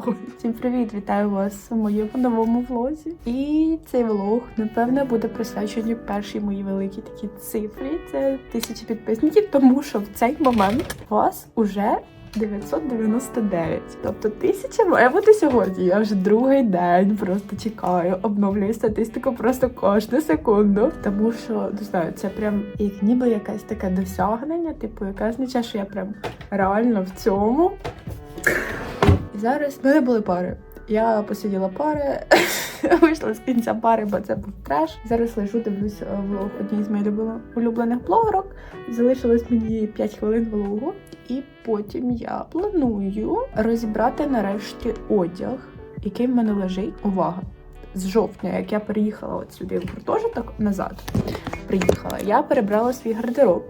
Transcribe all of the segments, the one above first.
Всім привіт! Вітаю вас у моєму новому влозі. І цей влог, напевно, буде присвячений першій моїй великій такій цифрі. Це тисячі підписників, тому що в цей момент вас уже 999. Тобто тисяча має бути сьогодні. Я вже другий день просто чекаю, обновлюю статистику просто кожну секунду. Тому що не знаю, це прям як ніби якесь таке досягнення, типу, яке означає, що я прям реально в цьому. Зараз в мене були пари. Я посиділа пари, вийшла з кінця пари, бо це був треш. Зараз лежу, дивлюсь е, влог однієї з моїх улюблених блогерок. Залишилось мені 5 хвилин влогу, і потім я планую розібрати нарешті одяг, який в мене лежить. Увага! З жовтня, як я переїхала от сюди в гуртожиток назад, приїхала, я перебрала свій гардероб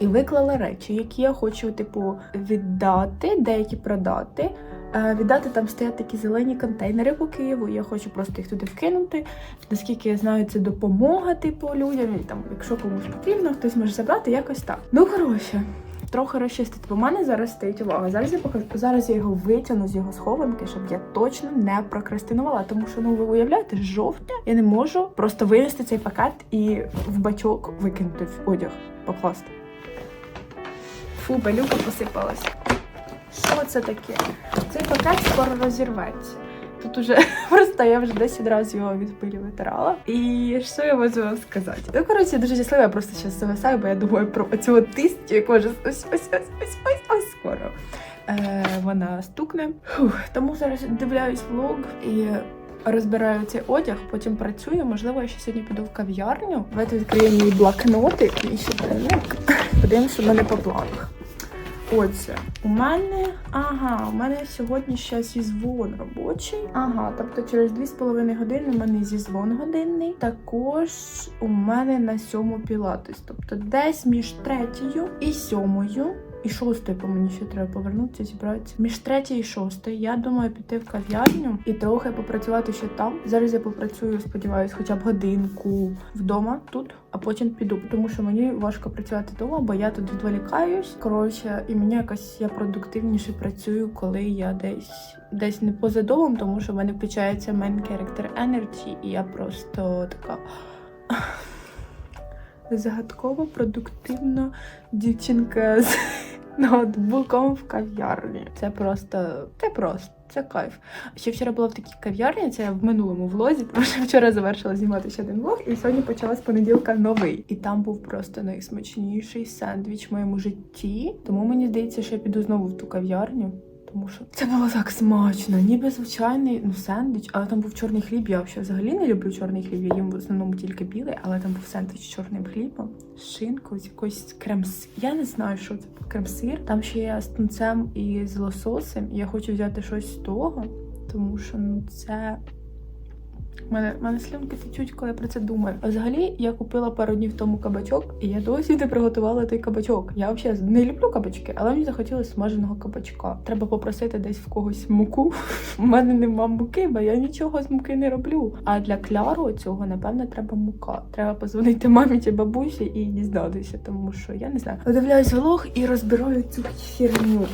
і виклала речі, які я хочу, типу, віддати, деякі продати. Е, Віддати там стоять такі зелені контейнери по Києву. Я хочу просто їх туди вкинути. Наскільки я знаю, це допомога, типу, людям. Там, якщо комусь потрібно, хтось може забрати, якось так. Ну коротше. Трохи розчистити. Бо в мене зараз стоїть увага. Зараз я покажу. Зараз я його витягну з його схованки, щоб я точно не прокрастинувала. Тому що ну ви уявляєте, з жовтня я не можу просто винести цей пакет і в бачок викинути в одяг, покласти. Фу, балюка посипалась. Що це таке? Цей пакет скоро розірветься. Тут уже просто я вже 10 разів його від пилі витирала. І що я можу вам сказати? Ну, коротше, дуже щаслива, я просто зараз зависаю, бо я думаю про цю тистю, яку вже ось ось ось ось ось ось скоро. Е, вона стукне. Фух, тому зараз дивляюсь влог і розбираю цей одяг, потім працюю. Можливо, я ще сьогодні піду в кав'ярню. Давайте відкриємо мій блокноти і щоденник. Подивимося, що в мене по планах. Отже, у мене, ага, у мене сьогодні ще зізвон робочий. Ага, тобто через 2,5 години у мене зізвон годинний. Також у мене на сьому пілатес. Тобто десь між третьою і сьомою. І шостою по мені ще треба повернутися, зібратися. Між третьою і шостою я думаю піти в кав'ярню і трохи попрацювати ще там. Зараз я попрацюю, сподіваюсь, хоча б годинку вдома тут, а потім піду. Тому що мені важко працювати вдома, бо я тут відволікаюсь. Коротше, і мені якось я продуктивніше працюю, коли я десь десь не поза домом, тому що в мене включається main character energy, і я просто така. Загадково продуктивна дівчинка з ноутбуком в кав'ярні. Це просто, це просто, це кайф. Ще вчора була в такій кав'ярні, це в минулому влозі, тому що вчора завершила знімати ще один влог, і сьогодні почала з понеділка новий. І там був просто найсмачніший сендвіч в моєму житті. Тому мені здається, що я піду знову в ту кав'ярню. Тому що це було так смачно, ніби звичайний ну, сендвіч, але там був чорний хліб. Я взагалі не люблю чорний хліб. Я їм в основному тільки білий, але там був сендвіч з чорним хлібом, з шинкою, з якоюсь крем Я не знаю, що це крем-сир. Там ще є з тунцем і з лососем. Я хочу взяти щось з того, тому що ну це. Мене, мене слюнки течуть, коли я про це думаю. Взагалі я купила пару днів тому кабачок, і я досі не приготувала той кабачок. Я взагалі не люблю кабачки, але мені захотілося смаженого кабачка. Треба попросити десь в когось муку. У мене нема муки, бо я нічого з муки не роблю. А для кляру цього, напевно, треба мука. Треба позвонити мамі чи бабусі і дізнатися, тому що я не знаю. Дивляюсь влог і розбираю цю херню.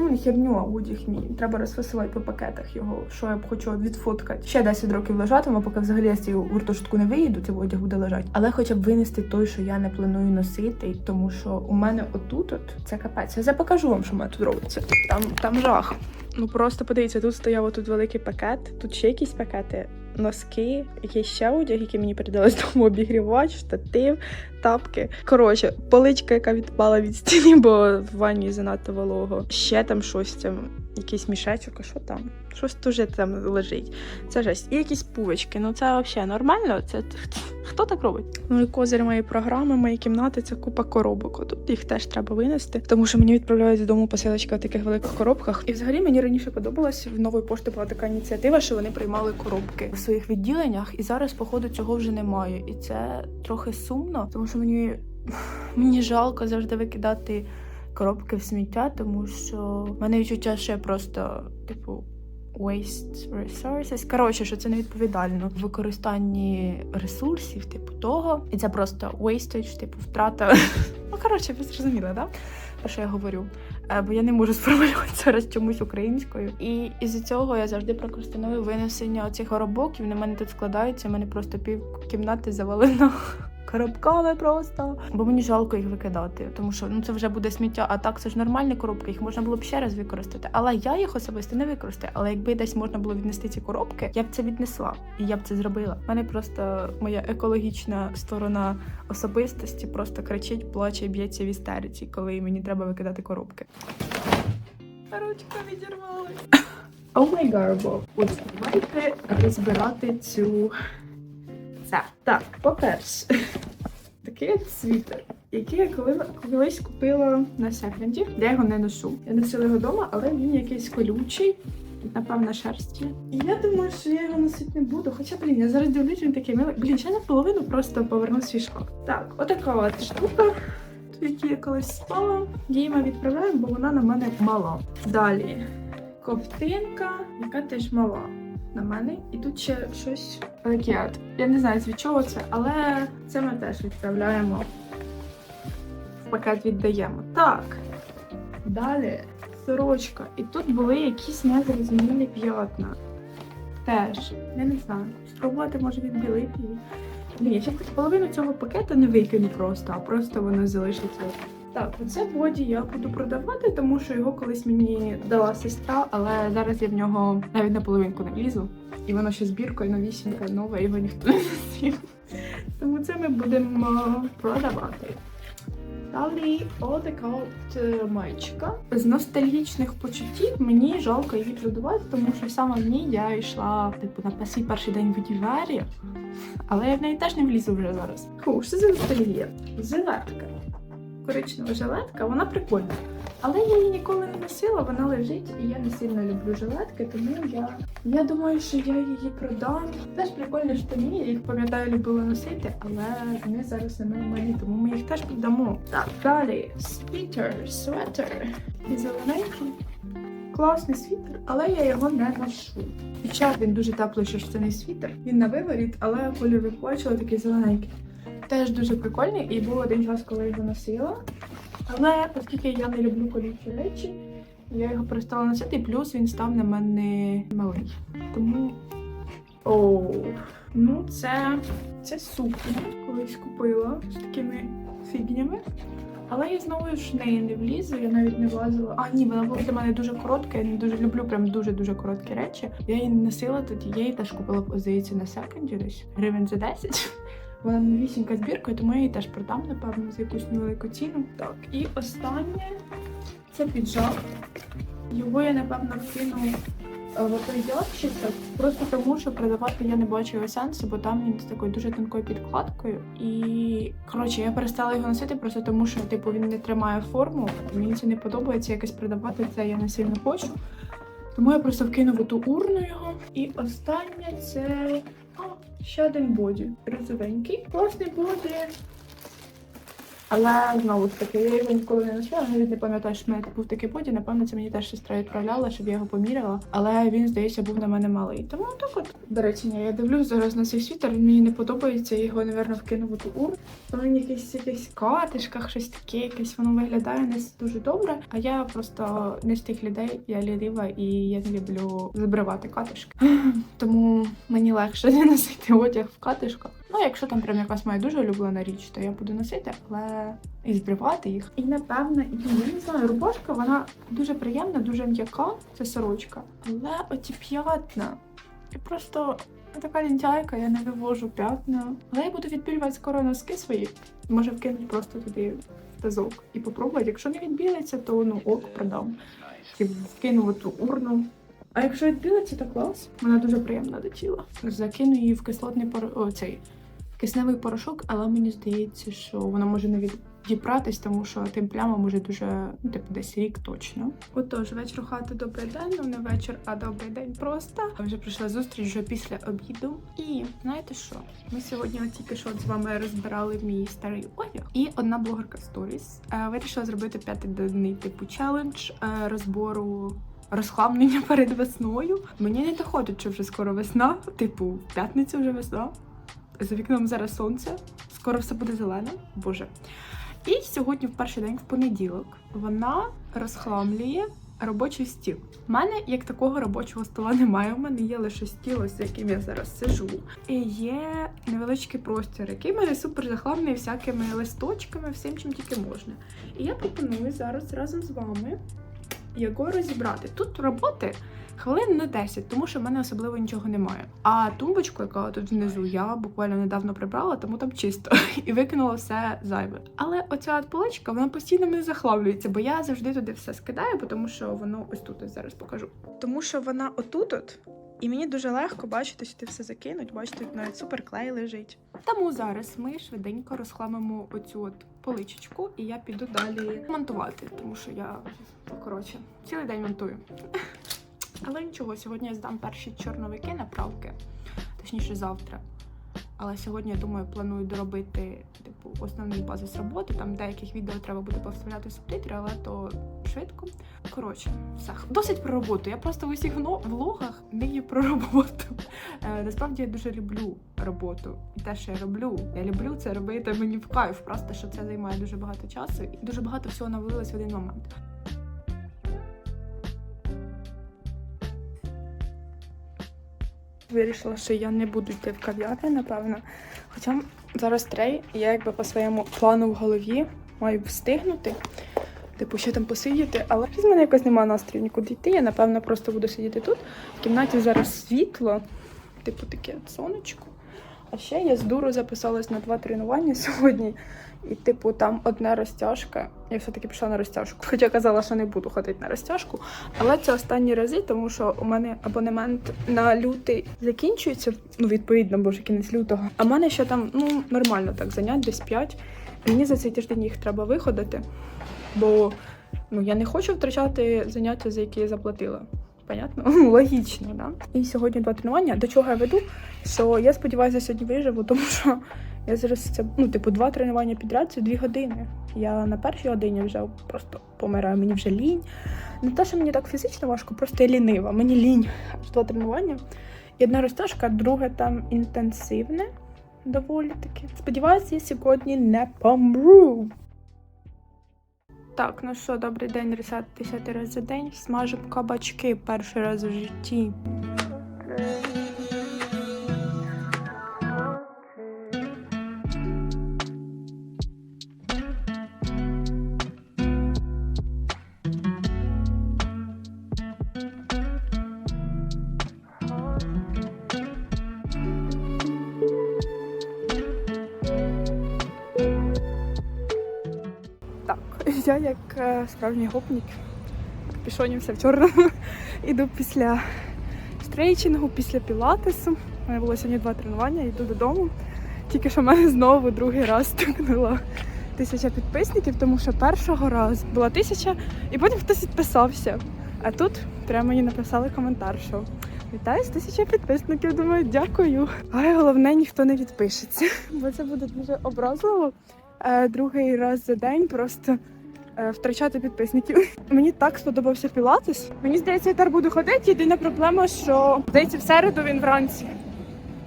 Ну, не херню, а одяг мій. Треба розфасувати по пакетах його, що я б хочу відфоткати. Ще 10 років лежатиме, поки взагалі я з цієї гуртожитку не виїду, цей одяг буде лежати. Але хоча б винести той, що я не планую носити, тому що у мене отут от це капець. Я покажу вам, що в мене тут робиться. Там, там жах. Ну просто подивіться, тут стояв отут великий пакет, тут ще якісь пакети, носки, якийсь ще одяг, який мені передали з дому, обігрівач, штатив, тапки. Коротше, поличка, яка відпала від стіни, бо в ванні занадто волого. Ще там щось там, якийсь мішечок, а що там? Щось дуже там лежить. Це жесть. І якісь пувочки. Ну це взагалі нормально. Це хто так робить? Ну і козир моєї програми, моєї кімнати це купа коробок. Тут їх теж треба винести, тому що мені відправляють додому посилочка в таких великих коробках. І взагалі мені раніше подобалось в нової пошти була така ініціатива, що вони приймали коробки в своїх відділеннях, і зараз, походу, цього вже немає. І це трохи сумно, тому що мені, мені жалко завжди викидати коробки в сміття, тому що в мене відчуття, що я просто, типу. Waste resources. Коротше, що це невідповідально в використанні ресурсів, типу того. І це просто wastage, типу втрата. Ну, коротше, ви зрозуміли, да? Про що я говорю? е, бо я не можу сформулювати зараз чомусь українською. І із-за цього я завжди прокрастиную винесення оцих коробок, і в мене тут складаються. У мене просто пів кімнати завалено. Коробками просто, бо мені жалко їх викидати, тому що ну це вже буде сміття. А так це ж нормальні коробки, їх можна було б ще раз використати. Але я їх особисто не використаю. Але якби десь можна було віднести ці коробки, я б це віднесла і я б це зробила. У мене просто моя екологічна сторона особистості просто кричить, плаче, б'ється в істериці, коли мені треба викидати коробки. Ручка відірвали. О май гарбо. Ось давайте розбирати цю це. Так, по-перше, такий світер, який я коли, колись купила на секонді. Я його не ношу. Я носила його вдома, але він якийсь колючий. Напевно, шерсть є. І я думаю, що я його носити не буду. Хоча, блін, я зараз дивлюсь, він такий милий. Блін, ще наполовину просто поверну свій шкаф. Так, отака от штука, в якій я колись спала. Її ми відправляємо, бо вона на мене мала. Далі ковтинка, яка теж мала на мене. І тут ще щось таке. Я не знаю, від чого це, але це ми теж відправляємо. В пакет віддаємо. Так. Далі сорочка. І тут були якісь незрозумілі п'ятна. Теж. Я не знаю. Спробувати може відбілити. Блін, я половину цього пакету не викину просто, а просто воно залишиться. Так, оце боді я буду продавати, тому що його колись мені дала сестра, але зараз я в нього навіть на половинку не влізу. І воно ще збіркою новісіньке, нове, його ніхто не носив. Тому це ми будемо продавати. Далі отака от е, маєчка. З ностальгічних почуттів мені жалко її продавати, тому що саме в ній я йшла типу на свій перший день в універі, але я в неї теж не влізу вже зараз. Фу, що за ностальгія? Жилетка. Коричнева жилетка, вона прикольна. Але я її ніколи не носила, вона лежить, і я не сильно люблю жилетки, тому я, я думаю, що я її продам. Теж прикольні штані, я їх пам'ятаю, любила носити, але вони зараз не малі, тому ми їх теж продамо. Так, далі світер, светер. І зелененький. Класний світер, але я його не ношу. Хоча він дуже теплий шерстяний світер. Він на виворіт, але колір ви такий зелененький. Теж дуже прикольний, і був один час, коли я його носила. Але оскільки я не люблю колючі речі, я його перестала носити, і плюс він став на мене малий. Тому. Оу. Ну, це, це сукня. Колись купила з такими фігнями. Але я знову ж в неї не влізу, я навіть не влазила. А, ні, вона була для мене дуже коротка, я не дуже люблю прям дуже-дуже короткі речі. Я її не носила, тоді я її теж купила, здається, на секонді десь гривень за 10. Вона новісінька збірка, тому я її теж продам, напевно, за якусь невелику ціну. Так, і останнє це піджак. Його я, напевно, вкину е, в той ящичок, просто тому, що продавати я не бачу його сенсу, бо там він з такою дуже тонкою підкладкою. І коротше, я перестала його носити просто тому, що типу він не тримає форму. Мені це не подобається якось продавати це, я не сильно хочу. Тому я просто вкинув у ту урну його. І останнє це ще один боді. Розовенький. Класний боді. Але знову ж таки, я його ніколи не носила, навіть не пам'ятаю, що в мене був такий боді. Напевно, це мені теж сестра відправляла, щоб я його поміряла. Але він, здається, був на мене малий. Тому так от. До речі, ні, я дивлюсь зараз на цей світер, він мені не подобається, я його, напевно, вкинув у ту. Там він якийсь якийсь катишках, щось таке, якесь воно виглядає не дуже добре. А я просто не з тих людей, я лірива і я не люблю забривати катишки. Тому мені легше не носити одяг в катишках. Ну, якщо там прям якась моя дуже улюблена річ, то я буду носити, але і збривати їх. І напевно, і я не знаю, рубашка, вона дуже приємна, дуже м'яка, це сорочка. Але оці п'ятна. Я просто я така лінтяйка, я не вивожу п'ятна. Але я буду відбілювати скоро носки свої. Може вкинути просто туди тазок і попробувати. Якщо не відбілиться, то ну ок, продам. І вкину в ту урну. А якщо відбілиться, то клас. Вона дуже приємна до тіла. Закину її в кислотний пор... О, цей кисневий порошок, але мені здається, що вона може не відібратись, тому що тим плямам може дуже, ну, типу, десь рік точно. Отож, вечір хати добрий день, ну не вечір, а добрий день просто. Вже прийшла зустріч вже після обіду. І знаєте що? Ми сьогодні тільки що з вами розбирали мій старий одяг. І одна блогерка Stories е, вирішила зробити п'ятиденний типу челендж е, розбору. Розхламлення перед весною. Мені не доходить, що вже скоро весна. Типу, в п'ятницю вже весна. За вікном зараз сонце. Скоро все буде зелене. Боже. І сьогодні, в перший день, в понеділок, вона розхламлює робочий стіл. У мене як такого робочого стола немає. У мене є лише стіл, з яким я зараз сижу. І є невеличкий простір, який в мене супер захламлений всякими листочками, всім чим тільки можна. І я пропоную зараз разом з вами його розібрати. Тут роботи хвилин на 10, тому що в мене особливо нічого немає. А тумбочку, яка тут внизу, я буквально недавно прибрала, тому там чисто і викинула все зайве. Але оця поличка, вона постійно мене захлавлюється, бо я завжди туди все скидаю, тому що воно ось тут ось зараз покажу. Тому що вона отут от. І мені дуже легко бачити, сюди все закинуть. Бачите, навіть суперклей лежить. Тому зараз ми швиденько розхламимо оцю от поличечку, і я піду далі монтувати, тому що я коротше цілий день монтую. Але нічого, сьогодні я здам перші чорновики на правки, точніше завтра. Але сьогодні, я думаю, планую доробити типу основний базис роботи. Там деяких відео треба буде повставляти субтитри, але то швидко. Коротше, все. Досить про роботу. Я просто в усіх влогах не про роботу. Е, насправді я дуже люблю роботу. І те, що я роблю, я люблю це робити мені в кайф. Просто що це займає дуже багато часу і дуже багато всього навалилось в один момент. Вирішила, що я не буду йти в кав'ярню, напевно. Хоча зараз трей, і я якби по своєму плану в голові маю встигнути. Типу, ще там посидіти, але з мене якось немає настрою нікуди йти. Я напевно просто буду сидіти тут. В кімнаті зараз світло, типу таке сонечко. А ще я з дуру записалась на два тренування сьогодні. І, типу, там одна розтяжка. Я все-таки пішла на розтяжку. Хоча казала, що не буду ходити на розтяжку. Але це останні рази, тому що у мене абонемент на лютий закінчується. Ну, відповідно, бо вже кінець лютого. А в мене ще там ну нормально так занять, десь 5. Мені за цей тиждень їх треба виходити, бо ну я не хочу втрачати заняття, за які я заплатила. Понятно? Логічно, да? І сьогодні два тренування. До чого я веду? Що я сподіваюся, сьогодні виживу, тому що я зараз це ну, типу, два тренування підряд це дві години. Я на першій годині вже просто помираю, мені вже лінь. Не те, що мені так фізично важко, просто я лінива. Мені лінь два тренування. І одна розтяжка, друге там інтенсивне доволі таки. Сподіваюся, я сьогодні не помру. Так, ну що, добрий день, ресет 10 раз за день. Смажу кабачки перший раз в житті. Як е, справжній гопнік, пішонівся чорному, іду після стрейчингу, після пілатесу. У мене було сьогодні два тренування, йду додому. Тільки що в мене знову другий раз стукнуло тисяча підписників, тому що першого разу була тисяча, і потім хтось відписався. А тут прямо мені написали коментар, що вітаю з тисяча підписників. Думаю, дякую. Але головне, ніхто не відпишеться, бо це буде дуже образливо е, другий раз за день просто втрачати підписників. Мені так сподобався пілатес. Мені здається, я тепер буду ходити. Єдина проблема, що здається, в середу він вранці.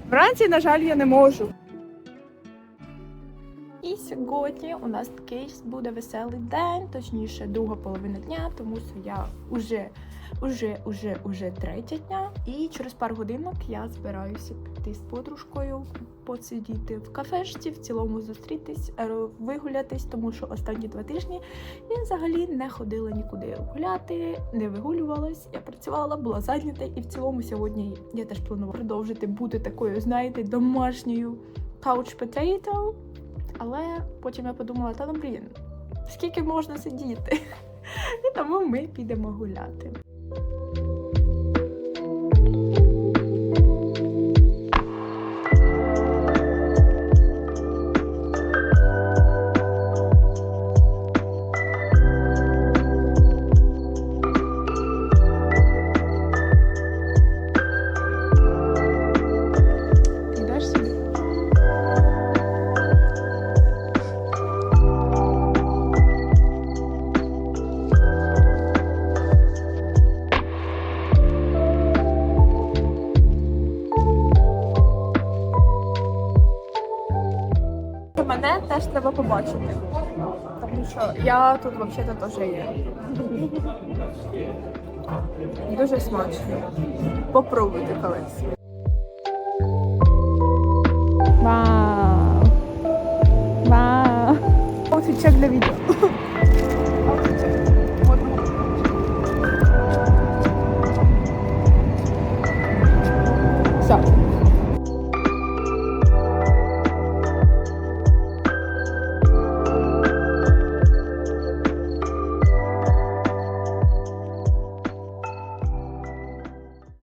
Вранці, на жаль, я не можу. І сьогодні у нас такий буде веселий день, точніше, друга половина дня, тому що я уже, уже, уже, уже третя дня. І через пару годинок я збираюся піти з подружкою, посидіти в кафешці, в цілому зустрітись, е, вигулятись, тому що останні два тижні я взагалі не ходила нікуди гуляти, не вигулювалась. Я працювала, була зайнята, і в цілому сьогодні я теж планувала продовжити бути такою, знаєте, домашньою couch potato. Але потім я подумала, та ну блін, скільки можна сидіти? І тому ми підемо гуляти. Тому що я тут взагалі теж є. Дуже смачно. Попробуйте колись. Вау! Вау! Офічек для відео.